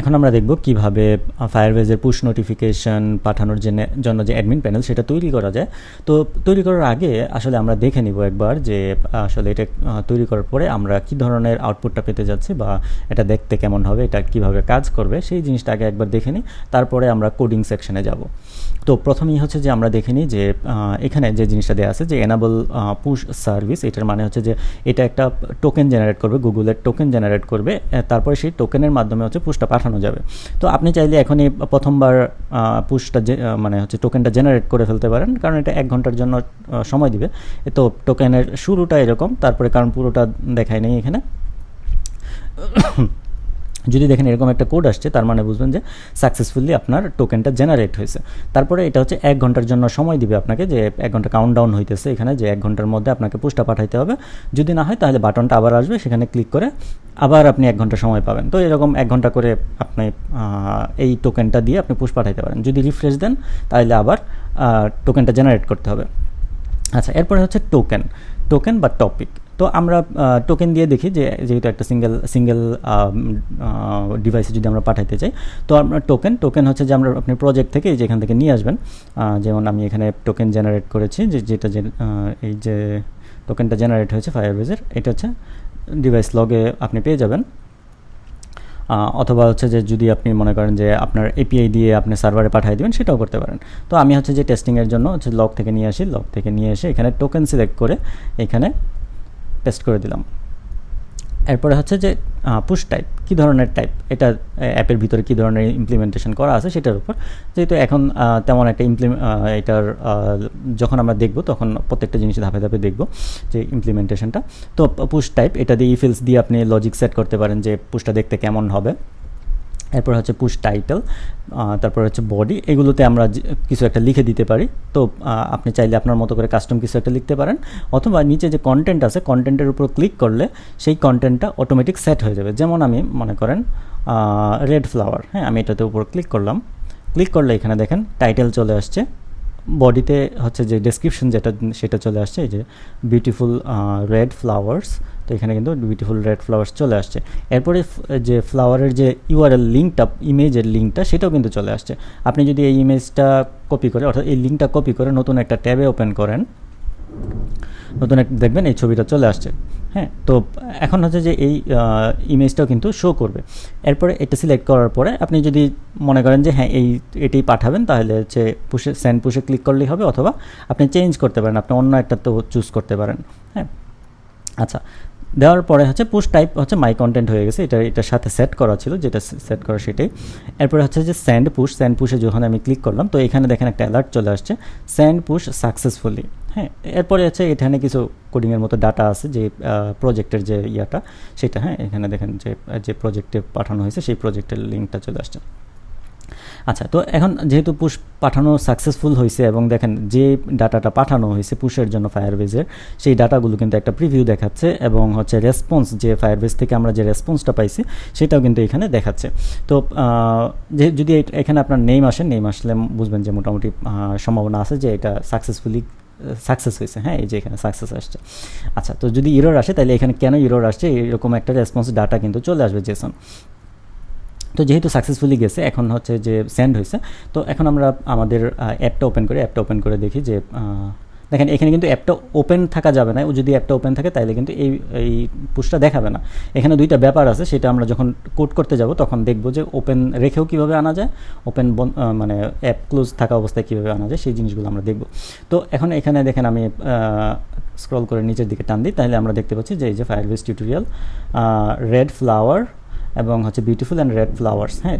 এখন আমরা দেখব কীভাবে ফায়ারবেজের পুশ নোটিফিকেশন পাঠানোর জন্য যে অ্যাডমিন প্যানেল সেটা তৈরি করা যায়। তো তৈরি করার আগে আসলে আমরা দেখে নিব একবার যে, আসলে এটা তৈরি করার পরে আমরা কি ধরনের আউটপুটটা পেতে যাচ্ছি বা এটা দেখতে কেমন হবে, এটা কীভাবে কাজ করবে, সেই জিনিসটা আগে একবার দেখে নিই, তারপরে আমরা কোডিং সেকশনে যাব। তো প্রথমেই হচ্ছে যে আমরা দেখে নিই যে এখানে যে জিনিসটা দেওয়া আছে যে এনাবল পুশ সার্ভিস এটার মানে হচ্ছে যে এটা একটা টোকেন জেনারেট করবে গুগলের টোকেন জেনারেট করবে তারপরে সেই টোকেনের মাধ্যমে হচ্ছে পুশটা পাঠানো যাবে। তো আপনি চাইলে এখনই প্রথমবার পুশটা মানে হচ্ছে টোকেনটা জেনারেট করে ফেলতে পারেন, কারণ এটা এক ঘণ্টার জন্য সময় দিবে। তো টোকেনের শুরুটা এরকম, তারপরে কারণ পুরোটা দেখায় নেই এখানে। যদি দেখেন এরকম একটা কোড আসছে, তার মানে বুঝবেন যে সাকসেসফুলি আপনার টোকেনটা জেনারেট হয়েছে। তারপরে এটা হচ্ছে এক ঘণ্টার জন্য সময় দিবে আপনাকে যে এক ঘণ্টা কাউন্টডাউন হইতেছে এখানে, যে এক ঘণ্টার মধ্যে আপনাকে পুষটা পাঠাইতে হবে। যদি না হয়, তাহলে বাটনটা আবার আসবে, সেখানে ক্লিক করে আবার আপনি এক ঘণ্টা সময় পাবেন। তো এরকম এক ঘণ্টা করে আপনি এই টোকেনটা দিয়ে আপনি পুশ পাঠাইতে পারেন। যদি রিফ্রেশ দেন তাহলে আবার টোকেনটা জেনারেট করতে হবে। আচ্ছা এরপরে হচ্ছে টোকেন টোকেন বা টপিক তো আমরা টোকেন দিয়ে দেখি যে, যেহেতু একটা সিঙ্গেল সিঙ্গেল ডিভাইসে যদি আমরা পাঠাইতে চাই, তো আমরা টোকেন টোকেন হচ্ছে যে আমরা আপনি প্রজেক্ট থেকে এই যে এখান থেকে নিয়ে আসবেন যেমন আমি এখানে টোকেন জেনারেট করেছি, যে, যেটা যে এই যে টোকেনটা জেনারেট হয়েছে ফায়ারবেজের এটা হচ্ছে ডিভাইস লগে আপনি পেয়ে যাবেন। অথবা হচ্ছে যে যদি আপনি মনে করেন যে আপনার এপিআই দিয়ে আপনি সার্ভারে পাঠিয়ে দেবেন, সেটাও করতে পারেন। তো আমি হচ্ছে যে টেস্টিংয়ের জন্য হচ্ছে লগ থেকে নিয়ে আসি লগ থেকে নিয়ে এসে এখানে টোকেন সিলেক্ট করে এখানে পেস্ট করে দিলাম। এরপরে হচ্ছে যে পুশ টাইপ কি ধরনের টাইপ এটা অ্যাপের ভিতরে কি ধরনের ইমপ্লিমেন্টেশন করা আছে সেটার উপর। যেহেতু এখন তেমন একটা ইমপ্লিমে এটার যখন আমরা দেখব তখন প্রত্যেকটা জিনিস ধাপে ধাপে দেখব যে ইমপ্লিমেন্টেশনটা তো পুশ টাইপ এটা দিয়ে ইফিলস দিয়ে আপনি লজিক সেট করতে পারেন যে পুশটা দেখতে কেমন হবে। এরপর হচ্ছে পুশ টাইটেল তারপর হচ্ছে বডি এগুলোতে আমরা কিছু একটা লিখে দিতে পারি। তো আপনি চাইলে আপনার মতো করে কাস্টম কিছু একটা লিখতে পারেন। অথবা নিচে যে কন্টেন্ট আছে কন্টেন্টের উপর ক্লিক করলে সেই কন্টেন্টটা অটোমেটিক সেট হয়ে যাবে। যেমন আমি, মনে করেন রেড ফ্লাওয়ার হ্যাঁ আমি এটাতে উপর ক্লিক করলাম। ক্লিক করলে এখানে দেখেন টাইটেল চলে আসছে। বডিতে হচ্ছে যে ডেসক্রিপশন যেটা সেটা চলে আসছে, এই যে বিউটিফুল রেড ফ্লাওয়ার্স তো এখানে কিন্তু বিউটিফুল রেড ফ্লাওয়ার্স চলে আসছে। এরপরে যে ফ্লাওয়ারের যে ইউআরএল লিঙ্কটা ইমেজের লিঙ্কটা সেটাও কিন্তু চলে আসছে। আপনি যদি এই ইমেজটা কপি করে, অর্থাৎ এই লিঙ্কটা কপি করে নতুন একটা ট্যাবে ওপেন করেন, নতুন এক, দেখবেন এই ছবিটা চলে আসছে। হ্যাঁ তো এখন হচ্ছে যে এই ইমেজটাও কিন্তু শো করবে। এরপরে এটা সিলেক্ট করার পরে আপনি যদি মনে করেন যে হ্যাঁ এই এটি পাঠাবেন, তাহলে হচ্ছে পুষে স্যান্ড পুষে ক্লিক করলেই হবে, অথবা আপনি চেঞ্জ করতে পারেন, আপনি অন্য একটা তো চুজ করতে পারেন। হ্যাঁ আচ্ছা দেওয়ার পরে হচ্ছে পুশ টাইপ হচ্ছে মাই কন্টেন্ট হয়ে গেছে। এটা এটার সাথে সেট করা ছিল, যেটা সেট করা সেটাই। এরপরে হচ্ছে যে স্যান্ড পুশ স্যান্ড পুশে যখন আমি ক্লিক করলাম, তো এখানে দেখেন একটা অ্যালার্ট চলে আসছে স্যান্ড পুশ সাকসেসফুলি হ্যাঁ এরপরে হচ্ছে এখানে কিছু কোডিংয়ের মতো ডাটা আছে যে প্রজেক্টের যে ইয়াটা, সেটা হ্যাঁ এখানে দেখেন যে যে প্রজেক্টে পাঠানো হয়েছে, সেই প্রজেক্টের লিঙ্কটা চলে আসছে। আচ্ছা তো এখন যেহেতু পুশ পাঠানো সাকসেসফুল হয়েছে এবং দেখেন যে ডাটাটা পাঠানো হয়েছে পুশের জন্য ফায়ারবেজের সেই ডাটাগুলো কিন্তু একটা প্রিভিউ দেখাচ্ছে এবং হচ্ছে রেসপন্স যে ফায়ারবেজ থেকে আমরা যে রেসপন্সটা পাইছি সেটাও কিন্তু এখানে দেখাচ্ছে। তো যে যদি এখানে আপনার নেম আসে নেম আসলে বুঝবেন যে মোটামুটি সম্ভাবনা আছে যে এটা সাকসেসফুলি সাকসেস হয়েছে হ্যাঁ এই যে এখানে সাকসেস আসছে। আচ্ছা তো যদি ইরোর আসে তাহলে এখানে কেন ইরোর আসছে? এরকম একটা রেসপন্স ডাটা কিন্তু চলে আসবে জেসন তো যেহেতু সাকসেসফুলি গেছে, এখন হচ্ছে যে সেন্ড হয়েছে, তো এখন আমরা আমাদের অ্যাপটা ওপেন করে অ্যাপটা ওপেন করে দেখি যে দেখেন এখানে কিন্তু অ্যাপটা ওপেন থাকা যাবে না। ও যদি অ্যাপটা ওপেন থাকে তাহলে কিন্তু এই এই পুশটা দেখাবে না। এখানে দুইটা ব্যাপার আছে, সেটা আমরা যখন কোড করতে যাব, তখন দেখব যে ওপেন রেখেও কীভাবে আনা যায় ওপেন মানে অ্যাপ ক্লোজ থাকা অবস্থায় কীভাবে আনা যায়, সেই জিনিসগুলো আমরা দেখব। তো এখন এখানে দেখেন আমি স্ক্রল করে নিচের দিকে টান দিই তাহলে আমরা দেখতে পাচ্ছি যে এই যে fire firebase tutorial red flower এবং হচ্ছে বিউটিফুল অ্যান্ড রেড ফ্লাওয়ার্স হ্যাঁ?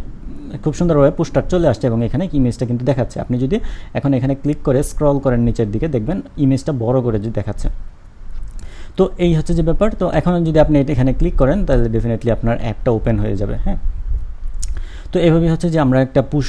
খুব সুন্দরভাবে পোস্টার চলে আসছে এবং এখানে ইমেজটা কিন্তু দেখাচ্ছে। আপনি যদি এখন এখানে ক্লিক করে স্ক্রল করেন নিচের দিকে, দেখবেন ইমেজটা বড় করে যদি দেখাচ্ছে। তো এই হচ্ছে যে ব্যাপার। তো এখন যদি আপনি এখানে ক্লিক করেন, তাহলে ডেফিনেটলি আপনার অ্যাপটা ওপেন হয়ে যাবে হ্যাঁ? তো এভাবে হচ্ছে যে আমরা একটা পুশ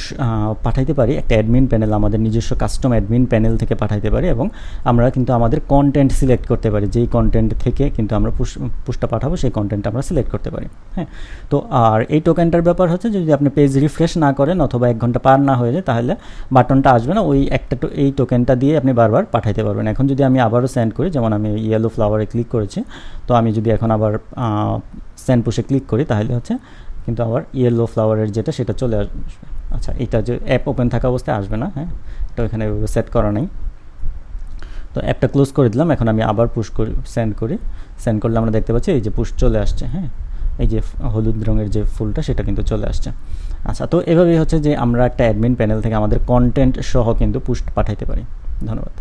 পাঠাইতে পারি, একটা অ্যাডমিন প্যানেল আমাদের নিজস্ব কাস্টম অ্যাডমিন প্যানেল থেকে পাঠাইতে পারি এবং আমরা কিন্তু আমাদের কন্টেন্ট সিলেক্ট করতে পারি। যেই কন্টেন্ট থেকে কিন্তু আমরা পুশ পুশটা পাঠাবো, সেই কন্টেন্ট আমরা সিলেক্ট করতে পারি। হ্যাঁ? তো আর এই টোকেনটার ব্যাপার হচ্ছে যদি আপনি পেজ রিফ্রেশ না করেন অথবা এক ঘণ্টা পার না হয়ে যায়, তাহলে বাটনটা আসবে না। ওই একটা এই টোকেনটা দিয়ে আপনি বারবার পাঠাইতে পারবেন। এখন যদি আমি আবারও সেন্ড করি, যেমন আমি ইয়েলো ফ্লাওয়ারে ক্লিক করেছি, তো আমি যদি এখন আবার সেন্ড পুশে ক্লিক করি, তাহলে হচ্ছে কিন্তু আবার ইয়েলো ফ্লাওয়ারের যেটা, সেটা চলে আসবে আচ্ছা এটা যে অ্যাপ ওপেন থাকা অবস্থায় আসবে না হ্যাঁ? এটা এখানে সেট করা নেই। তো অ্যাপটা ক্লোজ করে দিলাম, এখন আমি আবার পুশ করি সেন্ড করি। সেন্ড করলে আমরা দেখতে পাচ্ছি এই যে পুশ চলে আসছে হ্যাঁ? এই যে হলুদ রঙের যে ফুলটা, সেটা কিন্তু চলে আসছে। আচ্ছা তো এভাবেই হচ্ছে যে আমরা একটা অ্যাডমিন প্যানেল থেকে আমাদের কন্টেন্ট সহ কিন্তু পুশ পাঠাইতে পারি। ধন্যবাদ।